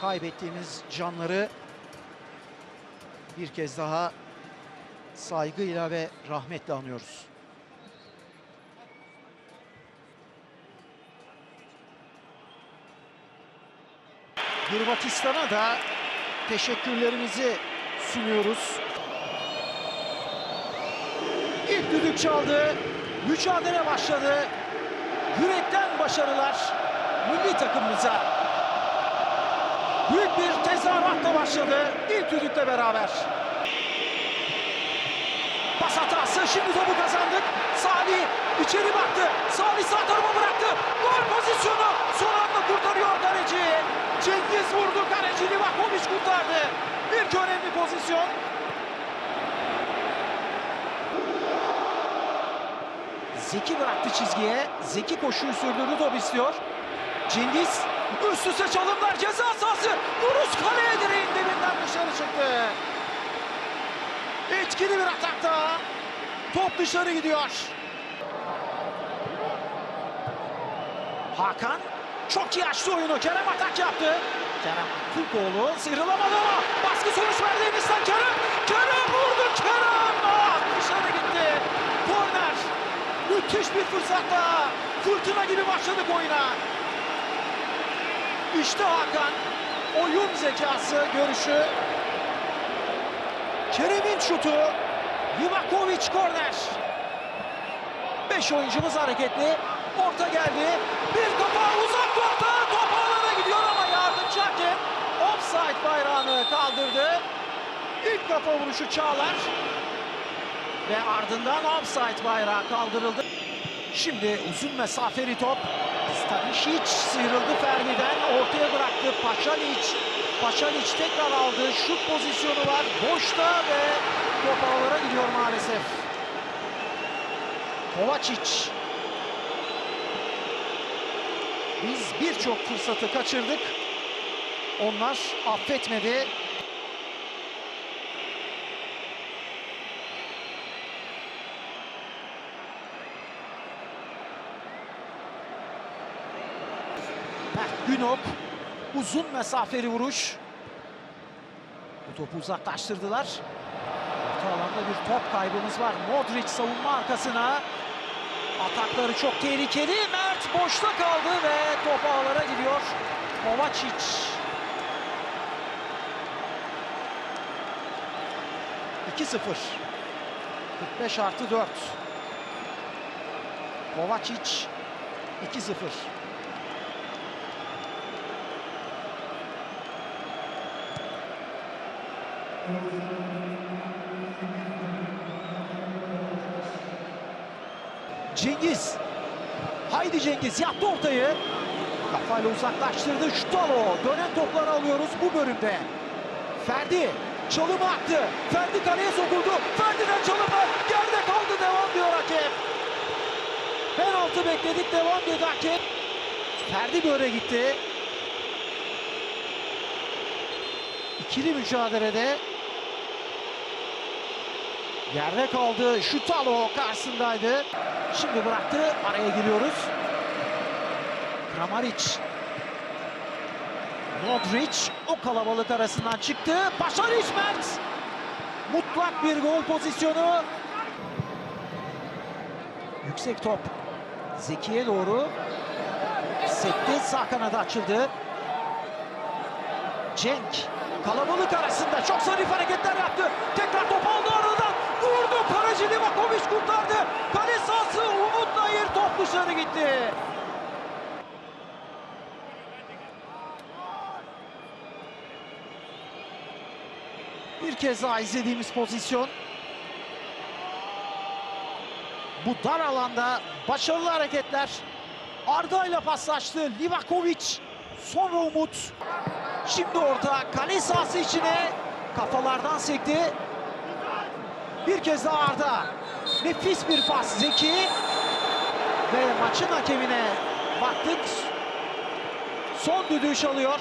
kaybettiğimiz canları bir kez daha saygıyla ve rahmetle anıyoruz. Hırvatistan'a da teşekkürlerimizi sunuyoruz. İlk düdük çaldı. Mücadele başladı. Yürekten başarılar milli takımımıza. Büyük bir tezahüratla başladı. İlk düdükle beraber. Pas hatası. Şimdi topu kazandık. Salih içeri baktı. Salih sağ tarafa bıraktı. Gol pozisyonu. Son anda kurtarıyor kaleci. Cengiz vurdu. Kaleci Livakovic kurtardı. İlk önemli pozisyon. Zeki bıraktı çizgiye. Zeki koşuyu sürdürdü top istiyor. Cengiz üst üste çalımlar ceza sahası. Vuruş kaleye direğin dibinden dışarı çıktı. Etkili bir atakta. Top dışarı gidiyor. Hakan çok iyi açtı oyunu. Kerem atak yaptı. Kerem Türkoğlu sıyrılamadı ama baskı sonuç verdi Enis'ten Kerem. Kerem vurdu Kerem. Ah, dışarı gitti. Korner. Müthiş bir fırsat. Fırtına gibi başladık oyuna. İşte Hakan. Oyun zekası, görüşü. Kerem'in şutu. Livakovic korner. Beş oyuncumuz hareketli. Orta geldi. Bir kafa uzak nokta. Top ağlara gidiyor ama yardımcı hakem offside bayrağını kaldırdı. İlk kafa vuruşu Çağlar. Ve ardından offside bayrağı kaldırıldı. Şimdi uzun mesafeli top. Stanisic sıyrıldı Ferdi'den. Ortaya bıraktı Paşalic. Paşalic tekrar aldı. Şut pozisyonu var. Boşta ve top ağlara gidiyor maalesef. Kovacic. Biz birçok fırsatı kaçırdık. Onlar affetmedi. Günok uzun mesafeli vuruş. Bu topu uzaklaştırdılar. Orta alanda bir top kaybımız var. Modric savunma arkasına. Atakları çok tehlikeli. Mert boşta kaldı ve top ağlara gidiyor. Kovacic. İki 0 45 artı 4. Kovacic 2-0. Cengiz. Haydi Cengiz yaptı ortayı. Kafayla uzaklaştırdı. Şutalo. Dönen topları alıyoruz bu bölümde. Ferdi. Çalımı attı. Ferdi kaleye sokuldu. Ferdi'den çalımı. Yerde kaldı. Devam diyor hakem. Penaltı bekledik. Devam dedi hakem. Ferdi böyle gitti. İkili mücadelede Yerde kaldı. Şutalo karşısındaydı. Şimdi bıraktı. Araya giriyoruz. Kramaric. Modric o kalabalık arasından çıktı. Paşaric Mert. Mutlak bir gol pozisyonu. Yüksek top. Zeki'ye doğru. Sekti. Sağ kanada açıldı. Cenk. Kalabalık arasında çok zarif hareketler yaptı. Tekrar top aldı aradan. Vurdu. Kaleci Livakovic kurtardı. Kale sahası Umut Nayır top dışarı gitti. Bir kez daha izlediğimiz pozisyon. Bu dar alanda başarılı hareketler. Arda ile paslaştı. Livakovic. Sonra Umut. Şimdi orta kale sahası içine kafalardan sekti. Bir kez daha Arda. Nefis bir pas Zeki. Ve maçın hakemine baktık. Son düdüğü çalıyor.